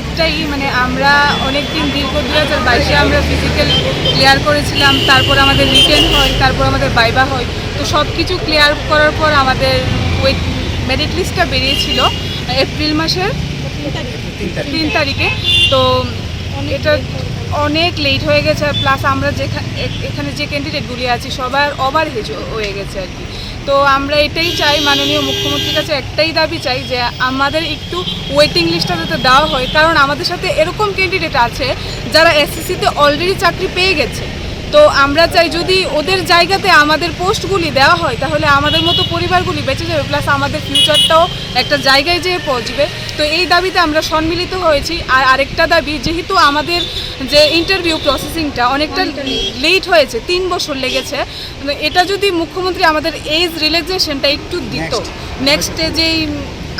একটাই মানে আমরা অনেক দিন দীর্ঘ দু হাজার বাইশে আমরা ফিজিক্যাল ক্লিয়ার করেছিলাম, তারপর আমাদের রিটেন হয়, তারপর আমাদের বাইবা হয়। তো সব কিছু ক্লিয়ার করার পর আমাদের ওয়েট মেরিট লিস্টটা বেরিয়েছিল এপ্রিল মাসের তিন তারিখে। তো এটা অনেক লেট হয়ে গেছে প্লাস আমরা যেখানে এখানে যে ক্যান্ডিডেটগুলি আছি, সবার ওভার হেজ হয়ে গেছে আর কি। তো আমরা এটাই চাই মাননীয় মুখ্যমন্ত্রীর কাছে, একটাই দাবি চাই যে আমাদের একটু ওয়েটিং লিস্টটা যাতে দেওয়া হয়। কারণ আমাদের সাথে এরকম ক্যান্ডিডেট আছে যারা এসএসসিতে অলরেডি চাকরি পেয়ে গেছে। তো আমরা চাই যদি ওদের জায়গাতে আমাদের পোস্টগুলি দেওয়া হয় তাহলে আমাদের মতো পরিবারগুলি বেঁচে যাবে প্লাস আমাদের ফিউচারটাও একটা জায়গায় যেয়ে পৌঁছবে। তো এই দাবিতে আমরা সম্মিলিত হয়েছি। আর আরেকটা দাবি যেহেতু আমাদের যে ইন্টারভিউ প্রসেসিংটা অনেকটা লেট হয়েছে তিন বছর লেগেছে এটা যদি মুখ্যমন্ত্রী আমাদের এজ রিল্যাক্সেশনটা একটু দিত নেক্সটে যেই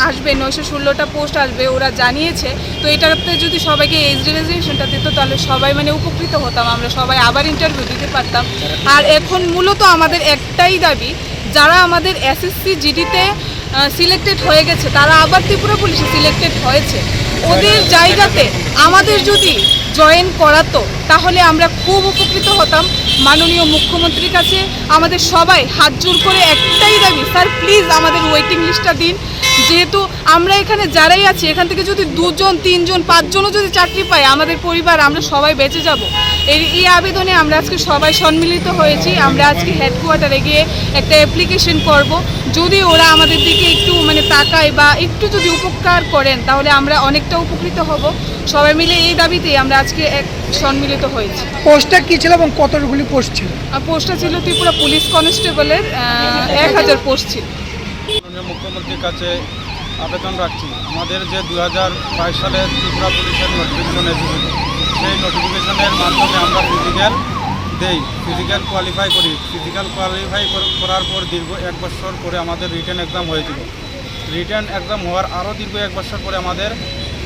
আসবে, নয়শো ষোলোটা পোস্ট আসবে, ওরা জানিয়েছে। তো এটাতে যদি সবাইকে এজ রিলাইজেশনটা দিত, তাহলে সবাই মানে উপকৃত হতাম আমরা, সবাই আবার ইন্টারভিউ দিতে পারতাম। আর এখন মূলত আমাদের একটাই দাবি, যারা আমাদের এসএসসি জিডিতে সিলেক্টেড হয়ে গেছে, তারা আবার ত্রিপুরা পুলিশে সিলেক্টেড হয়েছে। ওদের জায়গাতে আমাদের যদি জয়েন করাতো, তাহলে আমরা খুব উপকৃত হতাম। মাননীয় মুখ্যমন্ত্রীর কাছে আমাদের সবাই হাত জোর করে একটাই দাবি স্যার প্লিজ আমাদের ওয়েটিং লিস্টটা দিন। যেহেতু আমরা এখানে যারাই আছি এখান থেকে যদি দুজন তিনজন পাঁচজনও যদি চাকরি পাই আমাদের পরিবার আমরা সবাই বেঁচে যাব। এই এই আবেদনে আমরা আজকে সবাই সম্মিলিত হয়েছি। আমরা আজকে হেডকোয়ার্টারে গিয়ে একটা অ্যাপ্লিকেশন করব। যদি ওরা আমাদের দিকে একটু মানে তাকায় বা একটু যদি উপকার করেন তাহলে আমরা অনেকটা উপকৃত হব। সবাই মিলে এই দাবিতেই আমরা আজকে এক সম্মিলিত হয়েছি। পোস্টটা কী ছিল এবং কতগুলি পোস্ট ছিল? পোস্টটা ছিল ত্রিপুরা পুলিশ কনস্টেবলের এক হাজার পোস্ট ছিল। মুখ্যমন্ত্রীর কাছে আবেদন রাখছি। আমাদের যে দু হাজার বাইশ সালে ত্রিপুরা পুলিশের নোটিফিকেশন এসেছিল, সেই নোটিফিকেশনের মাধ্যমে আমরা ফিজিক্যাল দেই ফিজিক্যাল কোয়ালিফাই করি। ফিজিক্যাল কোয়ালিফাই করার পর দীর্ঘ এক বছর পরে আমাদের রিটার্ন এক্সাম হয়েছিল। রিটার্ন এক্সাম হওয়ার আরও দীর্ঘ এক বছর পরে আমাদের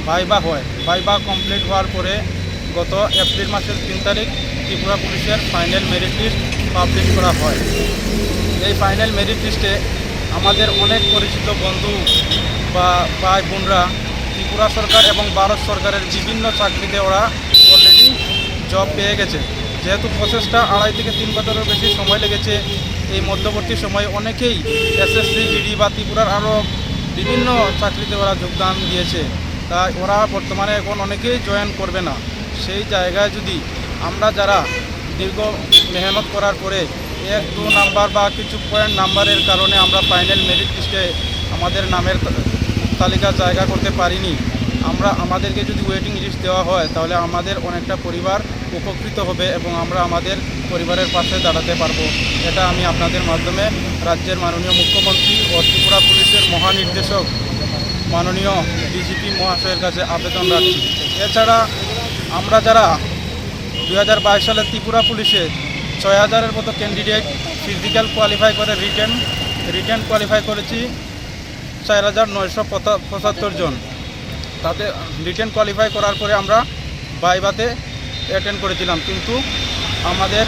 ভাইবা হয়। ভাইবা কমপ্লিট হওয়ার পরে গত এপ্রিল মাসের তিন তারিখ ত্রিপুরা পুলিশের ফাইনাল মেরিট লিস্ট পাবলিশ করা হয়। এই ফাইনাল মেরিট লিস্টে আমাদের অনেক পরিচিত বন্ধু বা ভাই বোনরা, ত্রিপুরা সরকার এবং ভারত সরকারের বিভিন্ন চাকরিতে ওরা অলরেডি জব পেয়ে গেছে। যেহেতু প্রসেসটা আড়াই থেকে তিন বছরের বেশি সময় লেগেছে, এই মধ্যবর্তী সময়ে অনেকেই এসএসসি জিডি বা ত্রিপুরার আরও বিভিন্ন চাকরিতে ওরা যোগদান দিয়েছে। তাই ওরা বর্তমানে এখন অনেকেই জয়েন করবে না। সেই জায়গায় যদি আমরা যারা দীর্ঘ মেহনত করার পরে এক, দু নাম্বার বা কিছু পয়েন্ট নাম্বারের কারণে আমরা ফাইনাল মেরিট লিস্টে আমাদের নামের তালিকা জায়গা করতে পারিনি। আমরা, আমাদেরকে যদি ওয়েটিং লিস্ট দেওয়া হয়, তাহলে আমাদের অনেকটা পরিবার উপকৃত হবে এবং আমরা আমাদের পরিবারের পাশে দাঁড়াতে পারব। এটা আমি আপনাদের মাধ্যমে রাজ্যের মাননীয় মুখ্যমন্ত্রী ও ত্রিপুরা পুলিশের মহানির্দেশক মাননীয় ডিজিপি মহাশয়ের কাছে আবেদন রাখছি। এছাড়া আমরা যারা দু হাজার বাইশ সালে ত্রিপুরা পুলিশে ছয় হাজারের মতো ক্যান্ডিডেট ফিজিক্যাল কোয়ালিফাই করে রিটেন রিটার্ন কোয়ালিফাই করেছি চার হাজার নয়শো পঁচাত্তর জন। তাতে রিটার্ন কোয়ালিফাই করার পরে আমরা বাইবাতে অ্যাটেন্ড করেছিলাম। কিন্তু আমাদের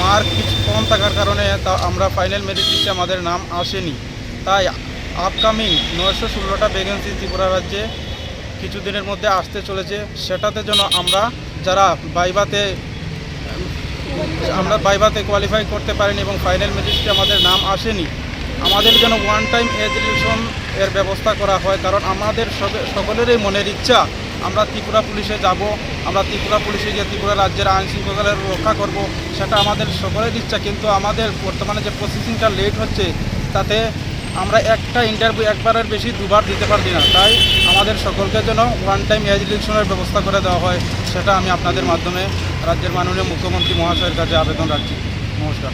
মার্ক কিছু কম থাকার কারণে তা আমরা ফাইনাল মেরিট লিস্টে আমাদের নাম আসেনি। তাই আপকামিং নয়শো ষোলোটা ভ্যাকেন্সি ত্রিপুরা রাজ্যে কিছুদিনের মধ্যে আসতে চলেছে। সেটাতে যেন আমরা যারা বাইবাতে আমরা বাইবাতে কোয়ালিফাই করতে পারিনি এবং ফাইনাল মেরিটে আমাদের নাম আসেনি। আমাদের যেন ওয়ান টাইম এজ রিলেশন এর ব্যবস্থা করা হয়, কারণ আমাদের সকলেরই মনের ইচ্ছা, আমরা ত্রিপুরা পুলিশে যাব, আমরা ত্রিপুরা পুলিশে গিয়ে ত্রিপুরা রাজ্যের আইন শৃঙ্খলা রক্ষা করব, সেটা আমাদের সকলের ইচ্ছা, কিন্তু আমাদের বর্তমানে যে প্রসেসিংটা লেট হচ্ছে, তাতে আমরা একটা ইন্টারভিউ একবারের বেশি দুবার দিতে পারছি না। তাই আমাদের সকলকে যেন ওয়ান টাইম এজ রিলেশনের ব্যবস্থা করে দেওয়া হয়, সেটা আমি আপনাদের মাধ্যমে রাজ্যের মাননীয় মুখ্যমন্ত্রী মহাশয়ের কাছে আবেদন রাখছি। নমস্কার।